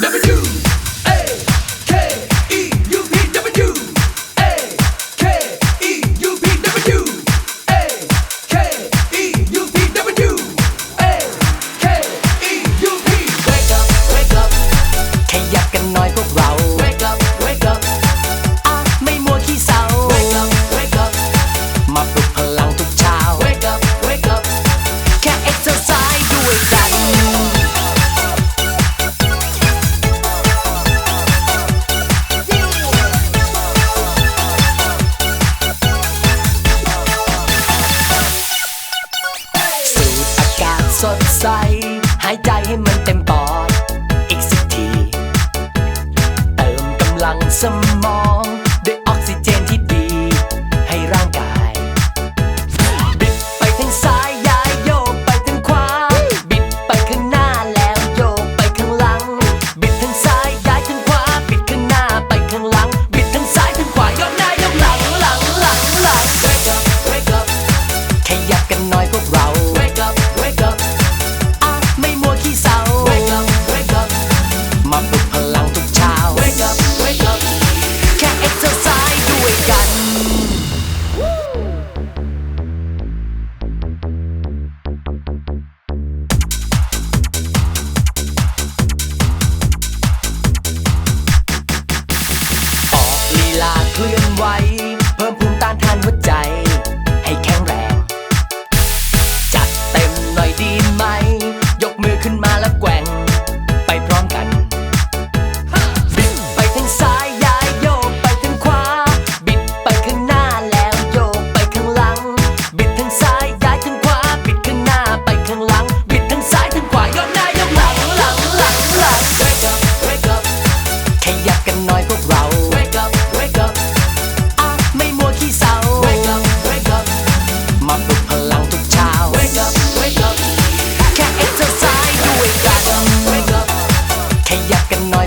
Number two. ใส หายใจให้มันเต็มปอด อีกสักที เติมกำลังเสมอ 乐园外。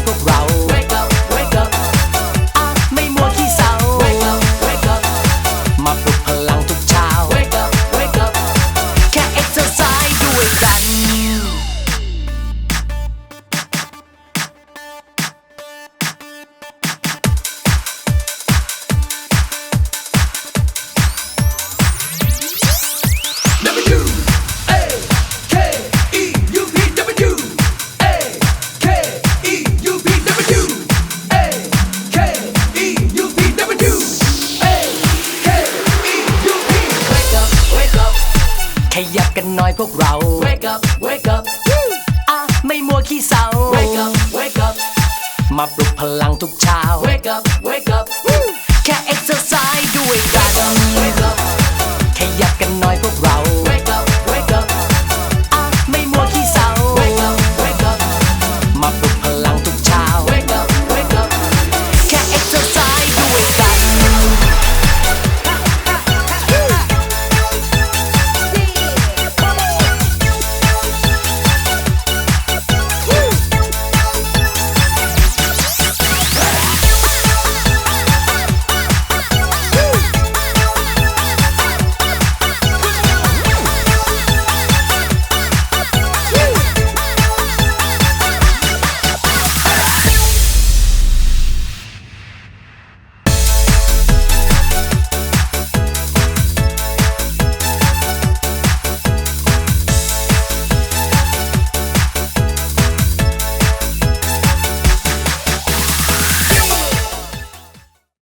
the growl. ขยับกันหน่อยพวกเรา Wake up Wake up อะไม่มัวขี้เศร้า Wake up Wake up มาปลุกพลังทุกเช้า Wake up Wake up แค่ exercise ด้วยกัน Wake up